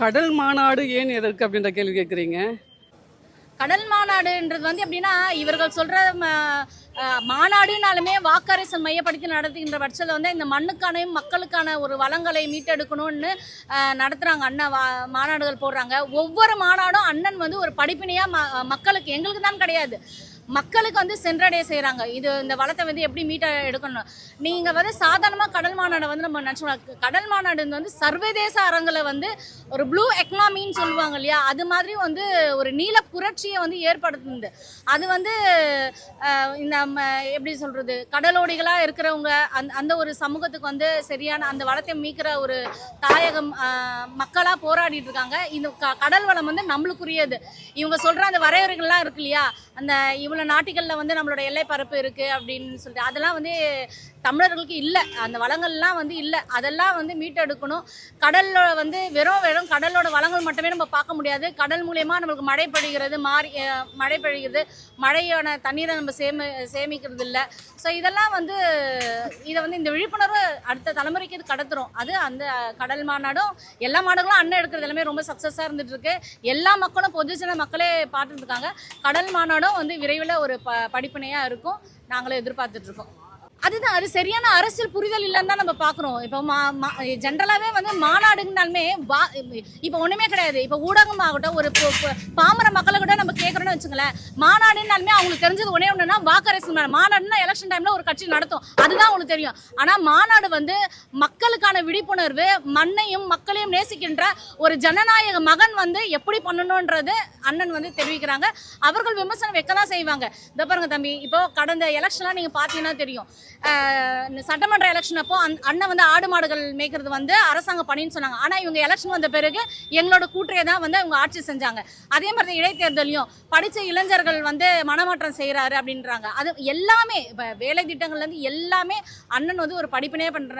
கடல் மாநாடு ஏன் எதற்கு அப்படின்ற கேள்வி கேட்குறீங்க? கடல் மாநாடுன்றது வந்து எப்படின்னா இவர்கள் சொல்கிற ம, மாநாடுனாலுமே வாக்கரசல் மையப்படுத்தி நடத்துகின்ற பட்சத்தில் வந்து இந்த மண்ணுக்கான மக்களுக்கான ஒரு வளங்களை மீட்டெடுக்கணும்னு நடத்துகிறாங்க அண்ணன் வா மாநாடுகள் போடுறாங்க. ஒவ்வொரு மாநாடும் அண்ணன் வந்து ஒரு படிப்பினையாக ம மக்களுக்கு எங்களுக்கு தான் கிடையாது. மக்களுக்கு வந்து சென்றடைய செய்கிறாங்க இது இந்த வளத்தை வந்து எப்படி மீட்ட எடுக்கணும்? நீங்கள் வந்து சாதாரணமாக கடல் மாநாடை வந்து நம்ம நினச்சோம் கடல் மாநாடு வந்து சர்வதேச அரங்கில் வந்து ஒரு ப்ளூ எக்கனாமின்னு சொல்லுவாங்க இல்லையா? அது மாதிரி வந்து ஒரு நீல புரட்சியை வந்து ஏற்படுத்துது. அது வந்து இந்த எப்படி சொல்கிறது கடலோடிகளாக இருக்கிறவங்க அந்த அந்த ஒரு சமூகத்துக்கு வந்து சரியான அந்த வளத்தை மீட்கிற ஒரு தாயகம் மக்களாக போராடிட்டு இருக்காங்க. இந்த க- கடல் வளம் வந்து நம்மளுக்குரியது. இவங்க சொல்கிற அந்த வரையறைகள்லாம் இருக்கு இல்லையா? அந்த இவ்வளோ நாட்டுகளில் வந்து நம்மளோட எல்லை பரப்பு இருக்குது அப்படின்னு சொல்லிட்டு அதெல்லாம் வந்து தமிழர்களுக்கு இல்லை. அந்த வளங்கள்லாம் வந்து இல்லை. அதெல்லாம் வந்து மீட்டெடுக்கணும். கடலில் வந்து வெறும் வெறும் கடலோட வளங்கள் மட்டுமே நம்ம பார்க்க முடியாது. கடல் மூலயமா நம்மளுக்கு மழை பொழிகிறது மாறி மழை பொழிகிறது மழையான தண்ணீரை நம்ம சேமி சேமிக்கிறது இல்லை. ஸோ இதெல்லாம் வந்து இதை வந்து இந்த விழிப்புணர்வு அடுத்த தலைமுறைக்கு இது கடத்துறோம். அது அந்த கடல் மாநாடும் எல்லா மாநாடுகளும் அண்ணன் எடுக்கிறது எல்லாமே ரொம்ப சக்ஸஸாக இருந்துட்டு இருக்கு எல்லா மக்களும் பொதுஜன மக்களே பார்த்துட்டு இருக்காங்க கடல் மாநாடும் வந்து விரைவில் ஒரு ப படிப்பினையாக இருக்கும். நாங்களும் எதிர்பார்த்துட்ருக்கோம் அதுதான் அது சரியான அரசியல் புரிதல் இல்லைன்னு தான் நம்ம பார்க்குறோம். இப்போ மா ஜென்ரலாகவே வந்து மாநாடுங்கனாலுமே வா இப்போ ஒன்றுமே கிடையாது. இப்போ ஊடகமாகட்டும் ஒரு பாமர மக்களை கூட நம்ம கேட்குறோன்னு வச்சுங்களேன் மாநாடுனாலுமே அவங்களுக்கு தெரிஞ்சது ஒன்றே ஒன்றுனா வாக்கரசு மாநாடுனா எலெக்ஷன் டைமில் ஒரு கட்சி நடத்தும். அதுதான் அவங்களுக்கு தெரியும். ஆனால் மாநாடு வந்து மக்களுக்கான விழிப்புணர்வு மண்ணையும் மக்களையும் நேசிக்கின்ற ஒரு ஜனநாயக மகன் வந்து எப்படி பண்ணணுன்றது அண்ணன் வந்து தெரிவிக்கிறாங்க. அவர்கள் விமர்சனம் வைக்க தான் செய்வாங்க. இந்த பாருங்க தம்பி இப்போ கடந்த எலெக்ஷன்லாம் நீங்கள் பார்த்தீங்கன்னா தெரியும். சட்டமன்ற எலெக்ஷன் அப்போ அந் அண்ணன் வந்து ஆடு மாடுகள் மேய்க்கிறது வந்து அரசாங்கம் பணின்னு சொன்னாங்க. ஆனால் இவங்க எலெக்ஷன் வந்த பிறகு எங்களோட கூற்றையை தான் வந்து அவங்க ஆட்சி செஞ்சாங்க. அதே மாதிரி தான் இடைத்தேர்தலையும் படித்த இளைஞர்கள் வந்து மனமாற்றம் செய்கிறாரு அப்படின்றாங்க. அது எல்லாமே இப்போ வேலை திட்டங்கள்லேருந்து எல்லாமே அண்ணன் வந்து ஒரு படிப்பினே பண்ணுற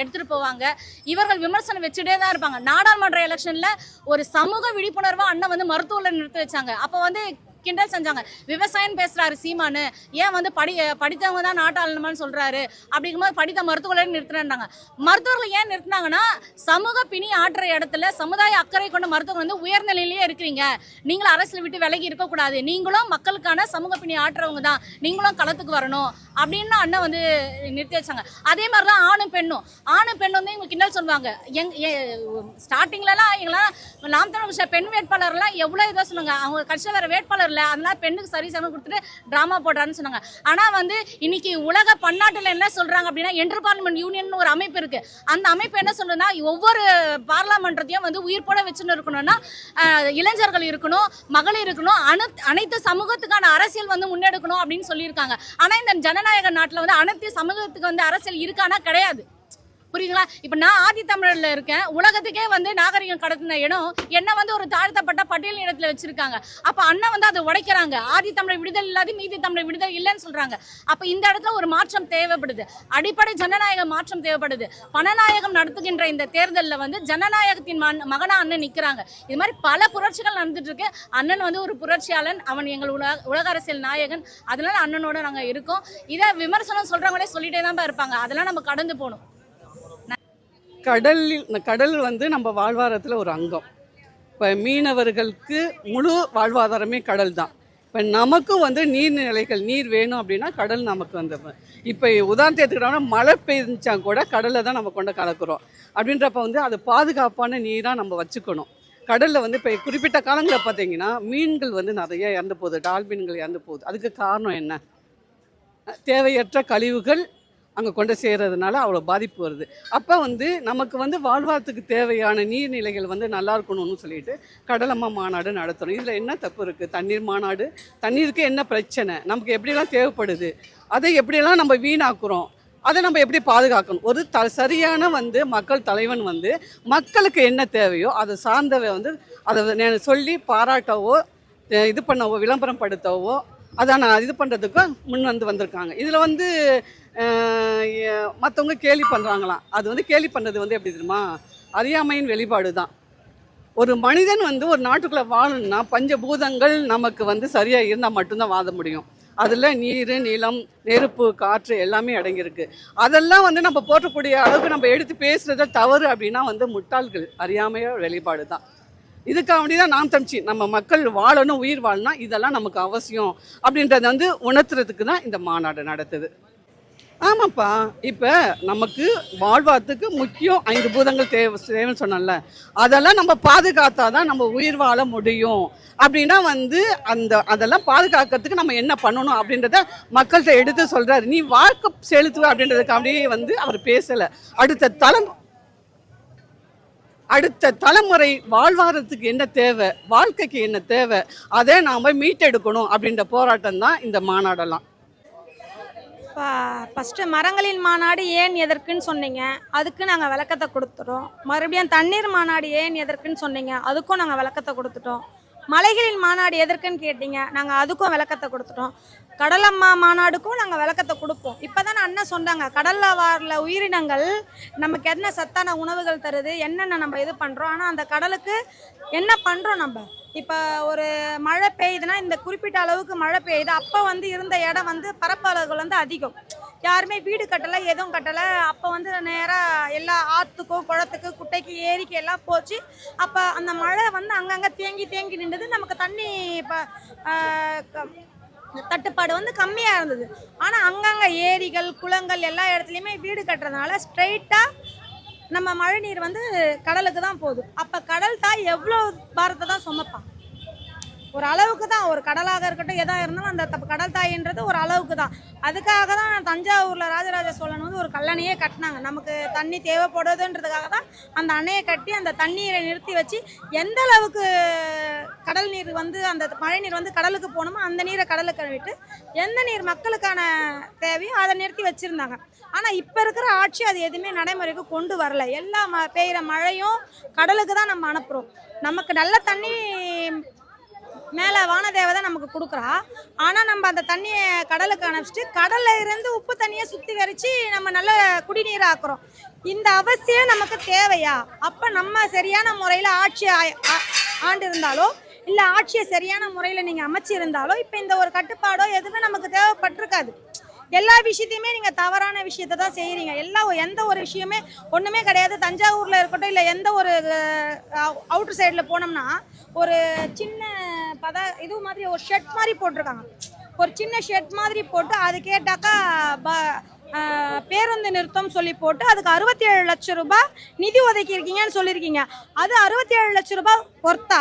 எடுத்துகிட்டு போவாங்க. இவர்கள் விமர்சனம் வச்சுட்டே தான் இருப்பாங்க. நாடாளுமன்ற எலெக்ஷனில் ஒரு சமூக விழிப்புணர்வாக அண்ணன் வந்து மருத்துவத்தில் நிறுத்தி வச்சாங்க. அப்போ வந்து கிண்டல் செஞ்சாங்க. விவசாயம் பேசுறாரு சீமானு. ஏன் வந்து படி படித்தவங்க தான் நாட்டாளணுமான்னு சொல்றாரு. அப்படிங்கும்போது படித்த மருத்துவர்களை நிறுத்தினாங்க மருத்துவர்கள் ஏன் நிறுத்தினாங்கன்னா சமூக பிணி ஆற்றுற இடத்துல சமுதாய அக்கறை கொண்ட மருத்துவர்கள் வந்து உயர்நிலையிலேயே இருக்கிறீங்க. நீங்களும் அரசியல் விட்டு விலகி இருக்கக்கூடாது. நீங்களும் மக்களுக்கான சமூக பிணி ஆற்றுறவங்க தான். நீங்களும் களத்துக்கு வரணும். அப்படின்னு அண்ணன் வந்து நிறுத்தி வச்சாங்க. அதே மாதிரி தான் ஆணும் பெண்ணும். ஆணும் பெண் வந்து இவங்க கிண்டல் சொல்லுவாங்க. எங் ஸ்டார்டிங்லலாம் எங்களாம் நாம் தமிழ் பெண் வேட்பாளர்லாம் எவ்வளோ இதாக சொல்லுவாங்க அவங்க கட்சியில் வேறு வேட்பாளர் இல்லை அதனால பெண்ணுக்கு சரி சமம் கொடுத்துட்டு ட்ராமா போடுறான்னு சொன்னாங்க. ஆனால் வந்து இன்னைக்கு உலக பன்னாட்டில் என்ன சொல்கிறாங்க அப்படின்னா என்டர் பார்லிமெண்ட் யூனியன் ஒரு அமைப்பு இருக்குது அந்த அமைப்பு என்ன சொல்லுதுன்னா ஒவ்வொரு பார்லாமன்றத்தையும் வந்து உயிர் போட வச்சுன்னு இருக்கணும்னா இளைஞர்கள் இருக்கணும் மகளிர் இருக்கணும் அனு அனைத்து சமூகத்துக்கான அரசியல் வந்து முன்னெடுக்கணும் அப்படின்னு சொல்லியிருக்காங்க. ஆனால் இந்த ஜனநாயக நாட்டில் வந்து அனைத்து சமூகத்துக்கு வந்து அரசியல் இருக்கானா கிடையாது. புரியுதுங்களா? இப்போ நான் ஆதி தமிழர்ல இருக்கேன். உலகத்துக்கே வந்து நாகரிகம் கடத்தின இடம் என்ன வந்து ஒரு தாழ்த்தப்பட்ட பட்டியல் இடத்துல வச்சிருக்காங்க. அப்போ அண்ணன் வந்து அதை உடைக்கிறாங்க. ஆதி தமிழர் விடுதல் இல்லாத மீதி தமிழர் விடுதல் இல்லைன்னு சொல்றாங்க. அப்போ இந்த இடத்துல ஒரு மாற்றம் தேவைப்படுது. அடிப்படை ஜனநாயக மாற்றம் தேவைப்படுது. பணநாயகம் நடத்துகின்ற இந்த தேர்தலில் வந்து ஜனநாயகத்தின் மகன் மகனா அண்ணன் நிற்கிறாங்க இது மாதிரி பல புரட்சிகள் நடந்துட்டு இருக்கு. அண்ணன் வந்து ஒரு புரட்சியாளன். அவன் எங்கள் உலக உலக அரசியல் நாயகன். அதனால அண்ணனோட நாங்கள் இருக்கோம். இதை விமர்சனம் சொல்றவங்களே சொல்லிட்டே தான் இருப்பாங்க. அதெல்லாம் நம்ம கடந்து போகணும். கடலில் கடல் வந்து நம்ம வாழ்வாரத்தில் ஒரு அங்கம். இப்போ மீனவர்களுக்கு முழு வாழ்வாதாரமே கடல் தான். இப்போ நமக்கும் வந்து நீர்நிலைகள் நீர் வேணும் அப்படின்னா கடல் நமக்கு வந்து இப்போ உதாரணத்தை எடுத்துக்கிட்டோம்னா மழை பெய்ஞ்சா கூட கடலில் தான் நம்ம கொண்டு கலக்கிறோம். அப்படின்றப்ப வந்து அது பாதுகாப்பான நீராக நம்ம வச்சுக்கணும். கடலில் வந்து இப்போ குறிப்பிட்ட காலங்களில் பார்த்தீங்கன்னா மீன்கள் வந்து நிறைய இறந்து போகுது டால்பின்கள் இறந்து போகுது. அதுக்கு காரணம் என்ன? தேவையற்ற கழிவுகள் அங்கே கொண்டு சேர்கிறதுனால அவ்வளோ பாதிப்பு வருது. அப்போ வந்து நமக்கு வந்து வாழ்வாரத்துக்கு தேவையான நீர்நிலைகள் வந்து நல்லா இருக்கணும்னு சொல்லிட்டு கடலம்மா மாநாடு நடத்தணும். இதில் என்ன தப்பு இருக்குது தண்ணீர் மாநாடு? தண்ணீருக்கு என்ன பிரச்சனை? நமக்கு எப்படிலாம் தேவைப்படுது? அதை எப்படியெல்லாம் நம்ம வீணாக்குறோம்? அதை நம்ம எப்படி பாதுகாக்கணும்? ஒரு த சரியான வந்து மக்கள் தலைவன் வந்து மக்களுக்கு என்ன தேவையோ அதை சார்ந்தவை வந்து அதை சொல்லி பாராட்டவோ இது பண்ணவோ விளம்பரம் படுத்தவோ அதை நான் இது பண்ணுறதுக்கு முன் வந்து வந்திருக்காங்க. இதில் வந்து மற்றவங்க கேலி பண்ணுறாங்களாம் அது வந்து கேலி பண்ணுறது வந்து எப்படி தெரியுமா? அறியாமையின் வெளிப்பாடு தான். ஒரு மனிதன் வந்து ஒரு நாட்டுக்குள்ளே வாழணும்னா பஞ்சபூதங்கள் நமக்கு வந்து சரியாக இருந்தால் மட்டும்தான் வாழ முடியும். அதில் நீர் நிலம் நெருப்பு காற்று எல்லாமே அடங்கியிருக்கு. அதெல்லாம் வந்து நம்ம போற்றக்கூடிய அளவுக்கு நம்ம எடுத்து பேசுகிறத தவறு அப்படின்னா வந்து முட்டாள்கள். அறியாமையோ வெளிப்பாடு தான். இதுக்காக தான் நாம் தமிழ்ச்சி நம்ம மக்கள் வாழணும் உயிர் வாழணும் இதெல்லாம் நமக்கு அவசியம் அப்படின்றத வந்து உணர்த்துறதுக்கு தான் இந்த மாநாடு நடத்துது. ஆமாப்பா. இப்போ நமக்கு வாழ்வாத்துக்கு முக்கியம் ஐந்து பூதங்கள் தேவை தேவைன்னு சொன்னோம்ல அதெல்லாம் நம்ம பாதுகாத்தா தான் நம்ம உயிர் வாழ முடியும். அப்படின்னா வந்து அந்த அதெல்லாம் பாதுகாக்கிறதுக்கு நம்ம என்ன பண்ணணும் அப்படின்றத மக்கள்கிட்ட எடுத்து சொல்கிறாரு நீ வாழ்க்கை செலுத்துவ அப்படின்றதுக்காண்டியே வந்து அவர் பேசலை. அடுத்த தலம் அடுத்த தலைமுறை வாழ்வாரத்துக்கு என்ன தேவை? வாழ்க்கைக்கு என்ன தேவை? அதை நாம் மீட்டெடுக்கணும் அப்படின்ற போராட்டம் தான் இந்த மாநாடெல்லாம். ஃபஸ்ட்டு மரங்களின் மாநாடு ஏன் எதற்குன்னு சொன்னீங்க? அதுக்கு நாங்கள் விளக்கத்தை கொடுத்துட்டோம். மறுபடியும் தண்ணீர் மாநாடு ஏன் எதற்குன்னு சொன்னீங்க? அதுக்கும் நாங்கள் விளக்கத்தை கொடுத்துட்டோம். மலைகளின் மாநாடு எதற்குன்னு கேட்டீங்க? நாங்கள் அதுக்கும் விளக்கத்தை கொடுத்துட்டோம். கடலம்மா மாநாடுக்கும் நாங்கள் விளக்கத்தை கொடுப்போம். இப்போ தான் அண்ணன் சொன்னாங்க கடலில் வாரில் உயிரினங்கள் நமக்கு என்ன சத்தான உணவுகள் தருது என்னென்ன நம்ம இது பண்ணுறோம் ஆனால் அந்த கடலுக்கு என்ன பண்ணுறோம் நம்ம? இப்போ ஒரு மழை பெய்யுதுன்னா இந்த குறிப்பிட்ட அளவுக்கு மழை பெய்யுது. அப்போ வந்து இருந்த இடம் வந்து பரப்பளவுகள் வந்து அதிகம். யாருமே வீடு கட்டலை எதுவும் கட்டலை. அப்போ வந்து நேராக எல்லா ஆற்றுக்கும் குளத்துக்கு குட்டைக்கு ஏரிக்கு எல்லாம் போச்சு. அப்போ அந்த மழை வந்து அங்கங்கே தேங்கி தேங்கி நின்றது நமக்கு தண்ணி இப்போ தட்டுப்பாடு வந்து கம்மியாக இருந்தது. ஆனால் அங்கங்கே ஏரிகள் குளங்கள் எல்லா இடத்துலையுமே வீடு கட்டுறதுனால ஸ்ட்ரைட்டாக நம்ம மழை நீர் வந்து கடலுக்கு தான் போகுது. அப்போ கடல் தாய் எவ்வளோ பாரத்தை தான் சுமப்பான்? ஒரு அளவுக்கு தான் ஒரு கடலாக இருக்கட்டும் எதாக இருந்தாலும் அந்த தப்பு கடல் தாயின்றது ஒரு அளவுக்கு தான். அதுக்காக தான் தஞ்சாவூரில் ராஜராஜ சோழன் வந்து ஒரு கல்லணையே கட்டினாங்க. நமக்கு தண்ணி தேவைப்படுதுன்றதுக்காக தான் அந்த அணையை கட்டி அந்த தண்ணீரை நிறுத்தி வச்சு எந்த அளவுக்கு கடல் நீர் வந்து அந்த மழை நீர் வந்து கடலுக்கு போகணுமோ அந்த நீரை கடலுக்கு விட்டு எந்த நீர் மக்களுக்கான தேவையோ அதை நிறுத்தி வச்சுருந்தாங்க. ஆனால் இப்போ இருக்கிற ஆட்சி அது எதுவுமே நடைமுறைக்கு கொண்டு வரல. எல்லா ம பெய்கிற மழையும் கடலுக்கு தான் நம்ம அனுப்புகிறோம் நமக்கு நல்ல தண்ணி மேலே வானதேவதை நமக்கு கொடுக்குறா. ஆனால் நம்ம அந்த தண்ணியை கடலுக்கு அனுப்பிச்சிட்டு கடலில் இருந்து உப்பு தண்ணியை சுத்திகரித்து நம்ம நல்ல குடிநீர் ஆக்குறோம். இந்த அவசியம் நமக்கு தேவையா? அப்போ நம்ம சரியான முறையில் ஆட்சி ஆ- ஆண்டு இருந்தாலோ இல்லை ஆட்சியை சரியான முறையில் நீங்கள் அமைச்சிருந்தாலோ இப்போ இந்த ஒரு கட்டுப்பாடோ எதுவுமே நமக்கு தேவைப்பட்டிருக்காது. எல்லா விஷயத்தையுமே நீங்கள் தவறான விஷயத்த தான் செய்கிறீங்க எல்லா எந்த ஒரு விஷயமே ஒன்றுமே கிடையாது. தஞ்சாவூரில் இருக்கட்டும் இல்லை எந்த ஒரு அவுட்டர் சைடில் போனோம்னா ஒரு சின்ன பத இது மாதிரி ஒரு ஷெட் மாதிரி போட்டிருக்காங்க. ஒரு சின்ன ஷெட் மாதிரி போட்டு அது கேட்டாக்கா ப பேருந்து நிறுத்தம் சொல்லி போட்டு அதுக்கு அறுபத்தி ஏழு லட்சம் ரூபாய் நிதி ஒதுக்கி இருக்கீங்கன்னு சொல்லியிருக்கீங்க. அது அறுபத்தி ஏழு லட்சம் ரூபாய் ஒர்த்தா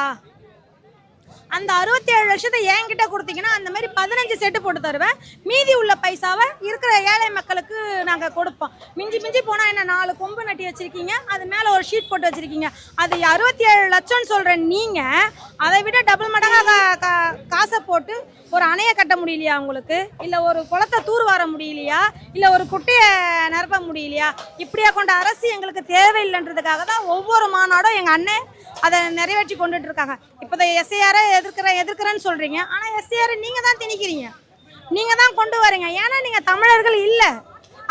அந்த அறுபத்தி ஏழு லட்சத்தை என்கிட்ட கொடுத்தீங்கன்னா அந்த மாதிரி பதினஞ்சு செட்டு போட்டு தருவேன். மீதி உள்ள பைசாவை இருக்கிற ஏழை மக்களுக்கு நாங்கள் கொடுப்போம். மிஞ்சி மிஞ்சி போனால் என்ன நாலு கொம்பு நட்டி வச்சிருக்கீங்க அது மேலே ஒரு ஷீட் போட்டு வச்சிருக்கீங்க. அது அறுபத்தி ஏழு லட்சம்னு சொல்கிற நீங்கள் அதை விட டபுள் மடங்காக கா- காசை போட்டு ஒரு அணையை கட்ட முடியலையா உங்களுக்கு? இல்லை ஒரு குளத்தை தூர் வார முடியலையா? இல்லை ஒரு குட்டையை நிரப்ப முடியலையா? இப்படியா கொண்ட அரசு எங்களுக்கு தேவையில்லைன்றதுக்காக தான் ஒவ்வொரு மாநாடும் எங்கள் அண்ணன் அதை நிறைவேற்றி கொண்டுட்டு இருக்காங்க இப்போ எஸ்ஐஆரை எதிர்க்கிற எதிர்க்கிறேன்னு சொல்கிறீங்க ஆனால் எஸ்ஐஆரை நீங்கள் தான் திணிக்கிறீங்க. நீங்கள் தான் கொண்டு வரீங்க. ஏன்னா நீங்கள் தமிழர்கள் இல்லை.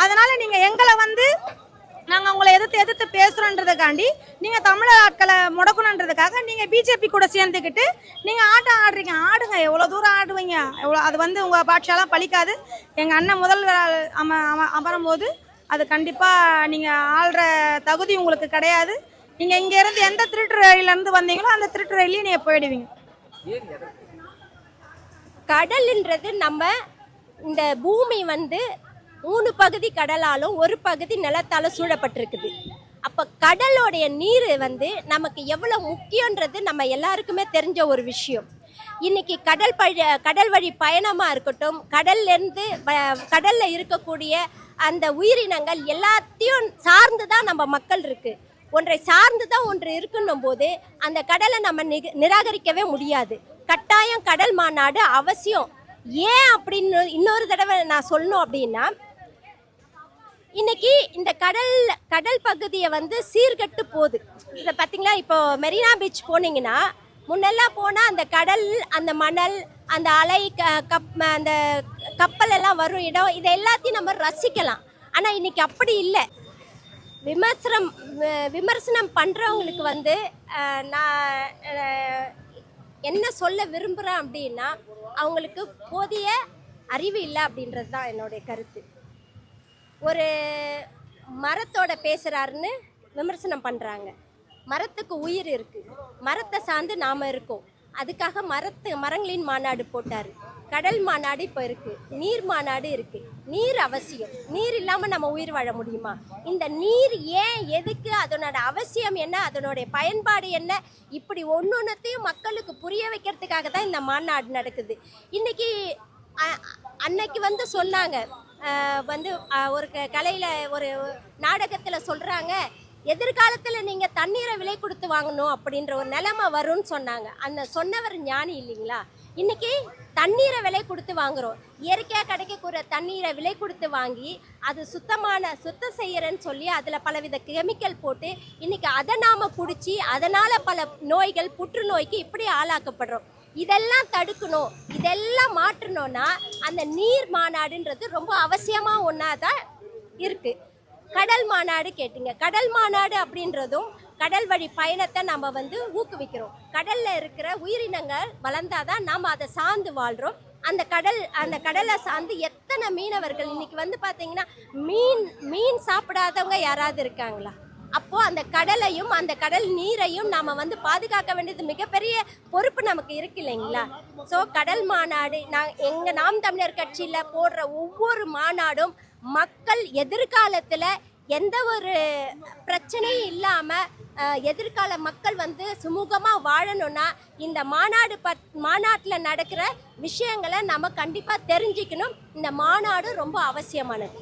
அதனால் நீங்கள் எங்களை வந்து நாங்கள் உங்களை எதிர்த்து எதிர்த்து பேசுகிறோன்றதுக்காண்டி நீங்கள் தமிழர் ஆட்களை முடக்கணுன்றதுக்காக நீங்கள் பிஜேபி கூட சேர்ந்துக்கிட்டு நீங்கள் ஆட்டம் ஆடுறீங்க. ஆடுங்க. எவ்வளோ தூரம் ஆடுவீங்க? எவ்வளோ அது வந்து உங்கள் பாட்சாலாம் பழிக்காது. எங்கள் அண்ணன் முதல்வர் அம அம அமரும் போது அது கண்டிப்பாக நீங்கள் ஆள்ற தகுதி உங்களுக்கு கிடையாது. நீங்கள் இங்கேருந்து எந்த திருட்டு ரயிலேருந்து வந்தீங்களோ அந்த திருட்டு ரயிலையும் நீங்கள் போயிடுவீங்க. கடல்ன்றது நம்ம இந்த பூமி வந்து மூணு பகுதி கடலாலும் ஒரு பகுதி நிலத்தாலும் சூழப்பட்டிருக்குது. அப்போ கடலோடைய நீர் வந்து நமக்கு எவ்வளோ முக்கியன்றது நம்ம எல்லாருக்குமே தெரிஞ்ச ஒரு விஷயம். இன்னைக்கு கடல் பழ கடல் வழி பயணமாக இருக்கட்டும் கடல்லேருந்து கடலில் இருக்கக்கூடிய அந்த உயிரினங்கள் எல்லாத்தையும் சார்ந்து தான் நம்ம மக்கள் இருக்குது ஒன்றை சார்ந்து தான் ஒன்று இருக்குன்னும் போது அந்த கடலை நம்ம நிராகரிக்கவே முடியாது. கட்டாயம் கடல் மாநாடு அவசியம். ஏன் அப்படின்னு இன்னொரு தடவை நான் சொல்லணும் அப்படின்னா இன்னைக்கு இந்த கடல் கடல் பகுதியை வந்து சீர்கட்டு போகுது. இதை பார்த்தீங்களா? இப்போ மெரினா பீச் போனீங்கன்னா முன்னெல்லாம் போனால் அந்த கடல் அந்த மணல் அந்த அலை க- கப் அந்த கப்பல் எல்லாம் வரும் இடம். இதை எல்லாத்தையும் நம்ம ரசிக்கலாம். ஆனால் இன்னைக்கு அப்படி இல்லை. விமர்சனம் விமர்சனம் பண்ணுறவங்களுக்கு வந்து நான் என்ன சொல்ல விரும்புகிறேன் அப்படின்னா அவங்களுக்கு போதிய அறிவு இல்லை அப்படின்றது தான் என்னுடைய கருத்து. ஒரு மரத்தோட பேசுகிறாருன்னு விமர்சனம் பண்ணுறாங்க மரத்துக்கு உயிர் இருக்குது மரத்தை சார்ந்து நாம் இருக்கோம். அதுக்காக மரத்து மரங்களின் மாநாடு போட்டார். கடல் மாநாடு இப்போ இருக்குது நீர் மாநாடு இருக்குது நீர் அவசியம். நீர் இல்லாமல் நம்ம உயிர் வாழ முடியுமா? இந்த நீர் ஏன் எதுக்கு அதனோட அவசியம் என்ன அதனுடைய பயன்பாடு என்ன? இப்படி ஒன்று ஒன்றத்தையும் மக்களுக்கு புரிய வைக்கிறதுக்காக தான் இந்த மாநாடு நடக்குது. இன்றைக்கி அன்னைக்கு வந்து சொன்னாங்க. வந்து ஒரு க- ஒரு நாடகத்தில் சொல்கிறாங்க எதிர்காலத்தில் நீங்கள் தண்ணீரை விலை கொடுத்து வாங்கணும் அப்படின்ற ஒரு நிலைமை வரும்னு சொன்னாங்க. அந்த சொன்னவர் ஞானி இல்லைங்களா? இன்றைக்கி தண்ணீரை விலை கொடுத்து வாங்குறோம். இயற்கையாக கிடைக்கக்கூடிய தண்ணீரை விலை கொடுத்து வாங்கி அது சுத்தமான சுத்தம் செய்கிறேன்னு சொல்லி அதில் பலவித கெமிக்கல் போட்டு இன்றைக்கி அதை நாம் பிடிச்சி அதனால் பல நோய்கள் புற்றுநோய்க்கு இப்படி ஆளாக்கப்படுறோம். இதெல்லாம் தடுக்கணும் இதெல்லாம் மாற்றணும்னா அந்த நீர் மாநாடுன்றது ரொம்ப அவசியமாக ஒன்றா தான் இருக்குது கடல் மாநாடு கேட்டீங்க. கடல் மாநாடு அப்படின்றதும் கடல் வழி பயணத்தை நம்ம வந்து ஊக்குவிக்கிறோம். கடலில் இருக்கிற உயிரினங்கள் வளர்ந்தாதான் நாம் அதை சார்ந்து வாழ்கிறோம் அந்த கடல் அந்த கடலை சார்ந்து எத்தனை மீனவர்கள்? இன்னைக்கு வந்து பார்த்தீங்கன்னா மீன் மீன் சாப்பிடாதவங்க யாராவது இருக்காங்களா? அப்போ அந்த கடலையும் அந்த கடல் நீரையும் நாம வந்து பாதுகாக்க வேண்டியது மிகப்பெரிய பொறுப்பு நமக்கு இருக்கு இல்லைங்களா? ஸோ கடல் மாநாடு நான் எங்க நாம் தமிழர் கட்சியில போடுற ஒவ்வொரு மாநாடும் மக்கள் எதிர்காலத்துல எந்த ஒரு பிரச்சனையும் இல்லாம எதிர்கால மக்கள் வந்து சுமூகமா வாழணும்னா இந்த மாநாடு பத் மாநாட்டில் நடக்கிற விஷயங்களை நம்ம கண்டிப்பா தெரிஞ்சுக்கணும். இந்த மாநாடு ரொம்ப அவசியமானது.